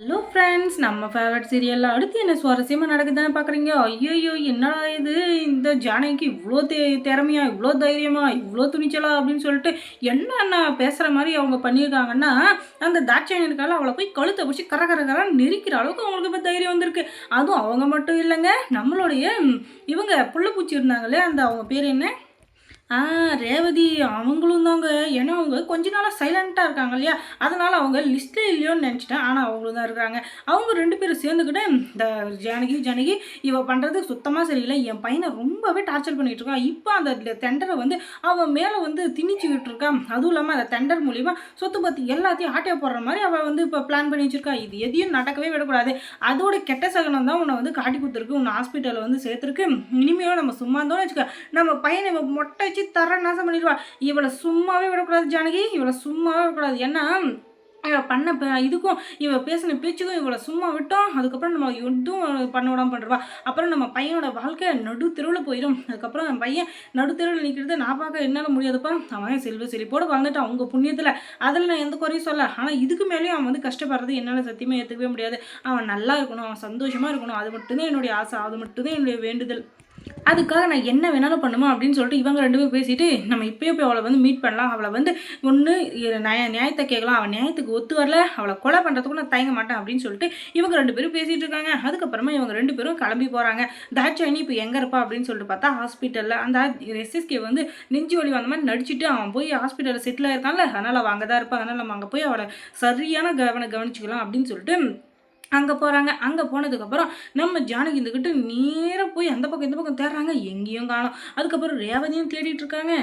Hello friends நம்ம favourite சீரியலில் அடுத்து என்ன சுவாரஸ்யமாக நடக்குதுன்னு பார்க்குறீங்க ஐயோ என்னடா இது? இந்த ஜானகிக்கு இவ்வளோ தே திறமையா இவ்வளோ தைரியமா இவ்வளோ துணிச்சலா அப்படின்னு சொல்லிட்டு என்னென்ன பேசுகிற மாதிரி அவங்க பண்ணியிருக்காங்கன்னா அந்த தாட்சாயணி இருக்கால அவளை போய் கழுத்தை பிடிச்சி கர கர நெரிக்கிற அளவுக்கு அவங்களுக்கு இப்போ தைரியம் வந்திருக்கு. அதுவும் அவங்க மட்டும் இல்லைங்க நம்மளுடைய இவங்க புள்ளப்பூச்சி இருந்தாங்களே அந்த அவங்க பேர் என்ன? ஆ ரேவதி அவங்களும் தாங்க. ஏன்னா அவங்க கொஞ்ச நாளாக சைலண்ட்டாக இருக்காங்க இல்லையா? அதனால் அவங்க லிஸ்ட்டில் இல்லையோன்னு நினச்சிட்டேன். ஆனால் அவங்களும் தான் இருக்காங்க. அவங்க ரெண்டு பேரும் சேர்ந்துக்கிட்டு இந்த ஜானகி ஜானகி இவள் பண்ணுறது சுத்தமாக சரியில்லை. என் பையனை ரொம்பவே டார்ச்சர் பண்ணிகிட்டு இருக்கான் இப்போ அந்த தெண்டரை வந்து அவன் மேலே வந்து திணிச்சு விட்டுருக்கான் அதுவும் இல்லாமல் அந்த தெண்டர் மூலிமா சொத்து பற்றி எல்லாத்தையும் ஆட்டையை போடுற மாதிரி அவள் வந்து இப்போ பிளான் பண்ணி வச்சுருக்கா. இது எதையும் நடக்கவே விடக்கூடாது. அதோட கெட்ட சகனம் தான் உன்னை வந்து காட்டி கொடுத்துருக்கு. உன்னை ஹாஸ்பிட்டலில் வந்து சேர்த்துருக்கு. இனிமேலும் நம்ம சும்மா இருந்தோம்னு வச்சுக்க. நம்ம பையனை மொட்டை வச்சு தர நாசம் பண்ணிடுவா. இவளை சும்மாவே விடக்கூடாது ஜானகி. இவளை சும்மாவே விடக்கூடாது. ஏன்னா இவள் பண்ண இதுக்கும் இவள் பேசின பேச்சுக்கும் இவளை சும்மா விட்டோம். அதுக்கப்புறம் நம்ம எதுவும் பண்ண விடாம பண்ணுறவா அப்புறம் நம்ம பையனோட வாழ்க்கை நடு தெருவில் போயிடும். அதுக்கப்புறம் என் பையன் நடு தெருவில் நிற்கிறது நான் பார்க்க என்னால் முடியாதுப்பா. அவன் செல்வ செழிப்போடு வாழ்ந்துட்டான் அவங்க புண்ணியத்தில். அதில் நான் எந்த குறையும் சொல்ல. ஆனால் இதுக்கு மேலேயும் அவன் வந்து கஷ்டப்படுறது என்னால் சத்தியமாக ஏற்றுக்கவே முடியாது. அவன் நல்லா இருக்கணும் அவன் சந்தோஷமாக இருக்கணும். அது மட்டும்தான் என்னுடைய ஆசை. அது மட்டும்தான் என்னுடைய வேண்டுதல். அதுக்காக நான் என்ன வேணாலும் பண்ணுமா அப்படின்னு சொல்லிட்டு இவங்க ரெண்டு பேரும் பேசிட்டு நம்ம இப்பயே போய் அவளை வந்து மீட் பண்ணலாம். அவளை வந்து ஒன்று நியாய நியாயத்தை கேட்கலாம். அவள் நியாயத்துக்கு ஒத்து வரல. அவளை கொலை பண்ணுறதுக்கு நான் தயங்க மாட்டேன் அப்படின்னு சொல்லிட்டு இவங்க ரெண்டு பேரும் பேசிட்டு இருக்காங்க. அதுக்கப்புறமா இவங்க ரெண்டு பேரும் கிளம்பி போகிறாங்க தாட்சாயினி இப்போ எங்கே இருப்பா அப்படின்னு சொல்லிட்டு பார்த்தா ஹாஸ்பிட்டலில் அந்த எஸ்எஸ்கே வந்து நெஞ்சு வலி வந்த மாதிரி நடிச்சுட்டு அவன் போய் ஹாஸ்பிட்டலில் செட்டில் ஆயிருக்கான்ல. அதனால் அவள் அங்கே தான் இருப்பா. அதனால் நம்ம அங்கே போய் அவளை சரியான கவனம் கவனிச்சுக்கலாம் அப்படின்னு சொல்லிட்டு அங்கே போகிறாங்க அங்கே போனதுக்கப்புறம் நம்ம ஜானகி இருந்துக்கிட்டு நேராக போய் அந்த பக்கம் இந்த பக்கம் தேடுறாங்க எங்கேயும் காணும். அதுக்கப்புறம் ரேவதியும் தேடிட்டு இருக்காங்க.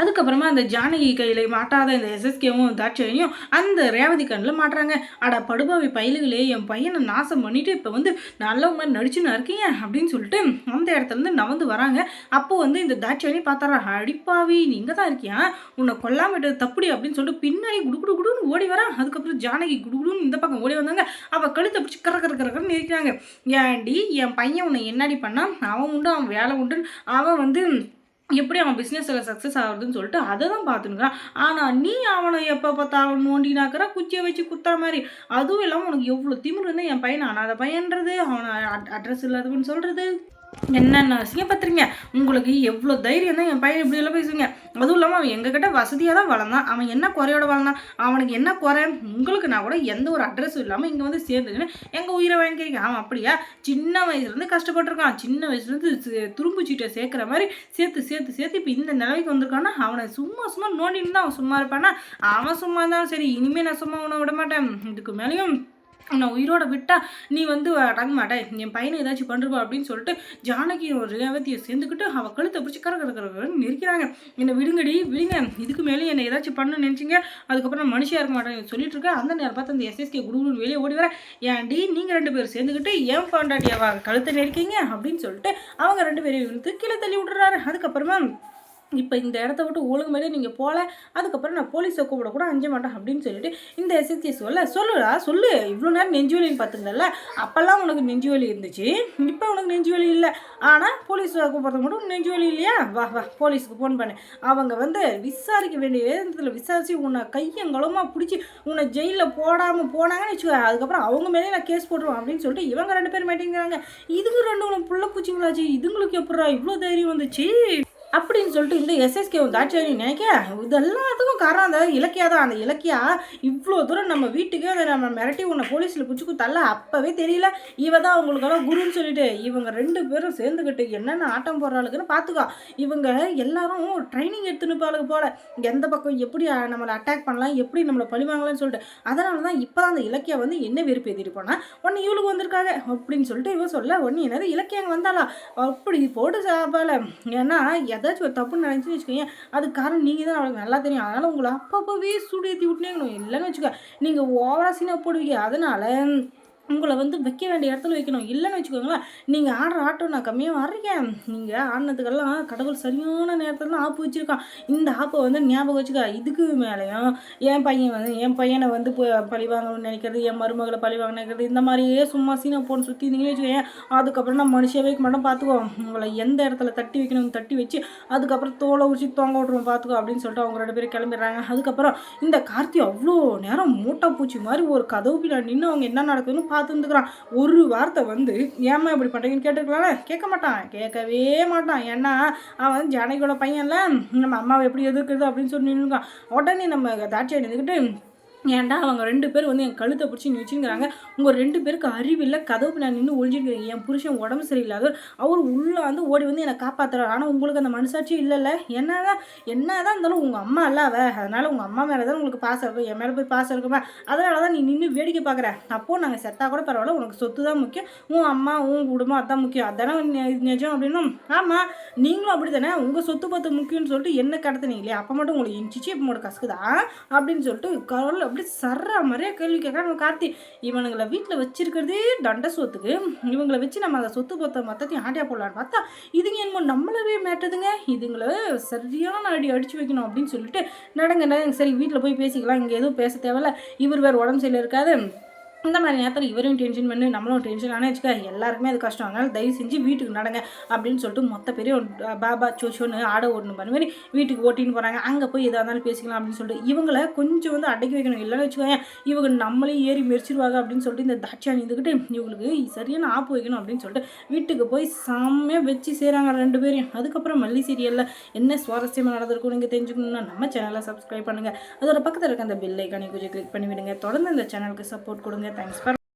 அதுக்கப்புறமா அந்த ஜானகி கையில் மாட்டாத இந்த எஸ்எஸ்கேவும் தாட்சையும் அந்த ரேவதி கண்ணில் மாட்டுறாங்க. அட படுபாவி பயிலுகளே என் பையனை நாசம் பண்ணிட்டு இப்போ வந்து நல்லவங்க மாதிரி நடிச்சுன்னு இருக்கீங்க அப்படின்னு சொல்லிட்டு அந்த இடத்துல இருந்து நவந்து வராங்க. அப்போ வந்து இந்த தாட்சாயணி பார்த்தாரா அடிப்பாவி நீங்கள் தான் இருக்கியா? உன்னை கொல்லாம விட்டது தப்புடி அப்படின்னு சொல்லிட்டு பின்னாடி குடு குடு குடுன்னு ஓடி வரான் அதுக்கப்புறம் ஜானகி குடுகுடுன்னு இந்த பக்கம் ஓடி வந்தாங்க. அவள் கழுத்தை பிடிச்சி கர கர கரன்னு இருக்கிறாங்க ஏன்டி என் பையன் உன்னை என்னடி பண்ணான்? அவன் உண்டு அவன் வேலை உண்டுன்னு அவன் வந்து எப்படி அவன் பிஸ்னஸில் சக்ஸஸ் ஆகுதுன்னு சொல்லிட்டு அதை தான் பார்த்துனுக்குறான் ஆனால் நீ அவனை எப்போ பார்த்தாலும் நோண்டினாக்கிற குச்சியை வச்சு குத்துற மாதிரி. அதுவும் இல்லாமல் உனக்கு எவ்வளோ திமிர் இருந்தால் என் பையனை அனாதை பையன்றது அவனை அட்ரஸ் இல்லாதவன்னு சொல்கிறது என்னென்ன அசிங்கப்படுத்துறீங்க உங்களுக்கு எவ்வளோ தைரியம் தான் என் பையன் இப்படி எல்லாம் பேசுவீங்க. அதுவும் இல்லாமல் அவன் எங்ககிட்ட வசதியாக தான் வளர்ந்தான் அவன் என்ன குறையோட வளர்ந்தான் அவனுக்கு என்ன குறை உங்களுக்கு நான் கூட எந்த ஒரு அட்ரஸும் இல்லாமல் இங்கே வந்து சேர்ந்துக்கின்னு எங்கள் உயிரை வாங்கிக்கிறீங்க அவன் அப்படியா? சின்ன வயசுலேருந்து கஷ்டப்பட்டுருக்கான். சின்ன வயசுலேருந்து துரும்பு சீட்டை சேர்க்குற மாதிரி சேர்த்து சேர்த்து சேர்த்து இப்போ இந்த நிலைமைக்கு வந்திருக்கான்னா அவனை சும்மா சும்மா நோண்டின்னு தான் அவன் சும்மா இருப்பானா? அவன் சும்மா இருந்தாலும் சரி இனிமேல் நான் சும்மா உன்னை விட மாட்டேன். இதுக்கு மேலேயும் உன்னை உயிரோட விட்டா நீ வந்து அடங்க மாட்டேன் என் பையனை ஏதாச்சும் பண்ணுறப்பா அப்படின்னு சொல்லிட்டு ஜானகி ஒரு ரேவதியை சேர்ந்துக்கிட்டு அவள் கழுத்தை பிடிச்சி கர கர நெரிக்கிறாங்க. என்னை விடுங்கடி விடுங்க. இதுக்கு மேலே என்னை ஏதாச்சும் பண்ண நினச்சிங்க. அதுக்கப்புறம் நான் மனுஷியாக இருக்க மாட்டேன் சொல்லிட்டு இருக்கேன் அந்த நேரம் பார்த்து அந்த எஸ்எஸ்கே குடுகுடுன்னு வெளியே ஓடி வர. ஏன்டி நீங்கள் ரெண்டு பேரும் சேர்ந்துக்கிட்டு ஏன் பாண்டாட்டியாவா கழுத்தை நெரிக்கீங்க அப்படின்னு சொல்லிட்டு அவங்க ரெண்டு பேரையும் இழுத்து கீழே தள்ளி விட்டுறாரு. அதுக்கப்புறமா இப்போ இந்த இடத்த விட்டு ஒழுங்கு மாதிரி நீங்கள் போகல அதுக்கப்புறம் நான் போலீஸை கூப்பிட கூட அஞ்ச மாட்டேன் அப்படின்னு சொல்லிட்டு இந்த எஸ்எஸ்கே சொல்ல சொல்லுடா சொல்லு. இவ்வளோ நேரம் நெஞ்சு வலின்னு பார்த்துருந்தல அப்போல்லாம் உனக்கு நெஞ்சு வலி இருந்துச்சு. இப்போ உனக்கு நெஞ்சு வலி இல்லை. ஆனால் போலீஸ் கூப்பிட்றது மட்டும் நெஞ்சு வலி இல்லையா? வா வா போலீஸுக்கு ஃபோன் பண்ணு. அவங்க வந்து விசாரிக்க வேண்டிய வேதத்தில் விசாரித்து உன்னை கையங்களமாக பிடிச்சி உன்னை ஜெயிலில் போடாமல் போனாங்கன்னு வச்சுக்கோ அதுக்கப்புறம் அவங்க மேலே நான் கேஸ் போட்டுருவேன் அப்படின்னு சொல்லிட்டு இவங்க ரெண்டு பேரும் மாட்டேங்கிறாங்க இதுங்க ரெண்டு பிள்ளை பூச்சிங்களாச்சு. இதுங்களுக்கு எப்படா இவ்வளோ தைரியம் வந்துச்சு? அப்படின்னு சொல்லிட்டு இந்த எஸ்எஸ்கே தாட்சாயணி நினைக்க இதெல்லாத்துக்கும் காரணம் அந்த இலக்கியா தான். அந்த இலக்கியா இவ்வளோ தூரம் நம்ம வீட்டுக்கே அதை நம்ம மிரட்டி உன்னை போலீஸில் பிடிச்சி தள்ள அப்போவே தெரியல. இவ தான் அவங்களுக்கெல்லாம் குருன்னு சொல்லிட்டு இவங்க ரெண்டு பேரும் சேர்ந்துக்கிட்டு என்னென்ன ஆட்டம் போடுறாளுக்குன்னு பார்த்துக்கோ இவங்க எல்லாரும் ட்ரைனிங் எடுத்துனுப்பாளுக்கு போல. எந்த பக்கம் எப்படி நம்மளை அட்டாக் பண்ணலாம் எப்படி நம்மளை பழிவாங்கலாம்னு சொல்லிட்டு. அதனால தான் இப்போ தான் அந்த இலக்கியா வந்து என்ன வெறுப்பு ஏற்றிட்டு ஒன்று இவளுக்கு வந்திருக்காங்க அப்படின்னு சொல்லிட்டு இவ சொல்ல ஒன்று என்னது இலக்கியங்க வந்தாளா? அப்படி போட்டு சாப்பால ஏன்னா ஏதாச்சும் ஒரு தப்புன்னு நினச்சின்னு வச்சுக்கோங்க அது காரணம் நீங்கள் தான் அவளுக்கு நல்லா தெரியும். அதனால் உங்களை அப்பப்போவே சூடு ஏற்றி விட்டுனே இல்லைன்னு வச்சுக்கோ. நீங்கள் ஓவரா சீனாக போடுவீங்க. அதனால் உங்களை வந்து வைக்க வேண்டிய இடத்துல வைக்கணும். இல்லைன்னு வச்சுக்கோங்களேன் நீங்கள் ஆடுற ஆட்டம் நான் கம்மியாக ஆடுறீங்க நீங்கள் ஆடினதுக்கெல்லாம் கடவுள் சரியான நேரத்தில் தான் ஆப்பு வச்சுருக்கான். இந்த ஆப்பை வந்து ஞாபகம் வச்சுக்க இதுக்கு மேலேயும் என் பையன் வந்து என் பையனை வந்து இப்போ பழி வாங்கணும்னு நினைக்கிறது என் மருமகளை பழி வாங்க நினைக்கிறது இந்த மாதிரியே சும்மா சீனை போன்னு சுற்றி இருந்தீங்கன்னு வச்சுக்கோங்க அதுக்கப்புறம் நான் மனுஷன் வைக்க மாட்டோம் பார்த்துக்கோ. உங்களை எந்த இடத்துல தட்டி வைக்கணும் தட்டி வச்சு அதுக்கப்புறம் தோலை உரிச்சு தொங்க விட்ருவோம் பார்த்துக்கோ அப்படின்னு சொல்லிட்டு அவங்க ரெண்டு பேரும் கிளம்பிடுறாங்க. அதுக்கப்புறம் இந்த கார்த்தி அவ்வளோ நேரம் மூட்டை பூச்சி மாதிரி ஒரு கதவு பின்னாடி நின்று அவங்க என்ன நடக்குதுன்னு பார்த்துருந்துக்கிறான் ஒரு வார்த்தை வந்து ஏம்மா இப்படி பண்ணுறீங்கன்னு கேட்டுருக்கலாம்ல? கேட்க மாட்டான். கேட்கவே மாட்டான். ஏன்னா அவன் ஜானகியோட பையன்ல நம்ம அம்மாவை எப்படி எதிர்க்கிறது அப்படின்னு சொல்லி நின்றுக்கான் உடனே நம்ம தாட்சியை நின்றுக்கிட்டு ஏன்டா அவங்க ரெண்டு பேர் வந்து என் கழுத்தை பிடிச்சி நிச்சுங்கிறாங்க உங்கள் ரெண்டு பேருக்கு அறிவில்லை கதவு நான் நின்று ஒழிஞ்சிருக்கிறீங்க என் புருஷன் உடம்பு சரியில்லாதவர் அவர் உள்ளே வந்து ஓடி வந்து என்னை காப்பாற்றுறாரு ஆனால் உங்களுக்கு அந்த மனசாட்சி இல்லைல்ல? என்ன என்னதான் என்னதான் இருந்தாலும் உங்கள் அம்மா இல்ல அதனால் உங்கள் அம்மா மேலே தான் உங்களுக்கு பாசம் இருக்கும் என் மேலே போய் பாசம் இருக்குமா? அதனால தான் நீ நின்று வேடிக்கை பார்க்குற. அப்போது நாங்கள் செத்தா கூட பரவாயில்ல. உனக்கு சொத்து தான் முக்கியம். உன் அம்மா உன் குடும்பம் அதான் முக்கியம். அதானே நிஜம் அப்படின்னும். ஆமாம் நீங்களும் அப்படி தானே உங்கள் சொத்து பத்து முக்கியம்னு சொல்லிட்டு என்ன கடத்துனீங்களே? அப்போ மட்டும் உங்களுக்கு இன்ச்சிச்சு இப்போ மட்டும் கசுக்குதா? அப்படின்னு சொல்லிட்டு கடவுள் அப்படி சர்ற மாதிரியே கேள்வி கேட்குறாங்க கார்த்தி. இவனுங்களை வீட்டில் வச்சிருக்கிறதே தண்ட சொத்துக்கு. இவங்களை வச்சு நம்ம அந்த சொத்து பத்த மொத்தத்தையும் ஆட்டியா போடலான்னு பார்த்தா இதுங்க என்னமோ நம்மளவே மேட்டதுங்க. இதுங்களை சரியான அடி அடிச்சு வைக்கணும் அப்படின்னு சொல்லிட்டு நடங்க நடங்க சரி வீட்டில் போய் பேசிக்கலாம். இங்கே எதுவும் பேச தேவையில்ல. இவர் வேறு உடம்பு சரியில்லை இருக்காது. இந்த மாதிரி நேரத்தில் இவரையும் டென்ஷன் பண்ணி நம்மளும் டென்ஷன் ஆனால் வச்சுக்க எல்லாருக்குமே அது கஷ்டம். அதனால் தயவு செஞ்சு வீட்டுக்கு நடங்க அப்படின்னு சொல்லிட்டு மொத்த பெரிய பாபா சோச்சோன்னு ஆட ஓடணும் பண்ண மாதிரி வீட்டுக்கு ஓட்டின்னு போகிறாங்க அங்கே போய் எதாக இருந்தாலும் பேசிக்கலாம் அப்படின்னு சொல்லிட்டு. இவங்களை கொஞ்சம் வந்து அடக்கி வைக்கணும். இல்லைன்னு வச்சுக்கோங்க இவங்க நம்மளே ஏறி மெரிச்சிருவாங்க அப்படின்னு சொல்லிட்டு இந்த தாட்சியானி இருந்துக்கிட்டு இவங்களுக்கு சரியான ஆப்பு வைக்கணும் அப்படின்னு சொல்லிட்டு வீட்டுக்கு போய் செம்மையாக வச்சு செய்கிறாங்க ரெண்டு பேரையும். அதுக்கப்புறம் மல்லி சீரியலில் என்ன சுவாரஸ்யமாக நடந்திருக்கும் நீங்கள் தெரிஞ்சுக்கணும்னா நம்ம சேனலை சப்ஸ்கிரைப் பண்ணுங்கள் அதோட பக்கத்தில் இருக்க அந்த பெல் ஐக்கானை கொஞ்சம் கிளிக் பண்ணி விடுங்க தொடர்ந்து இந்த சேனலுக்கு சப்போர்ட் கொடுங்க. Times.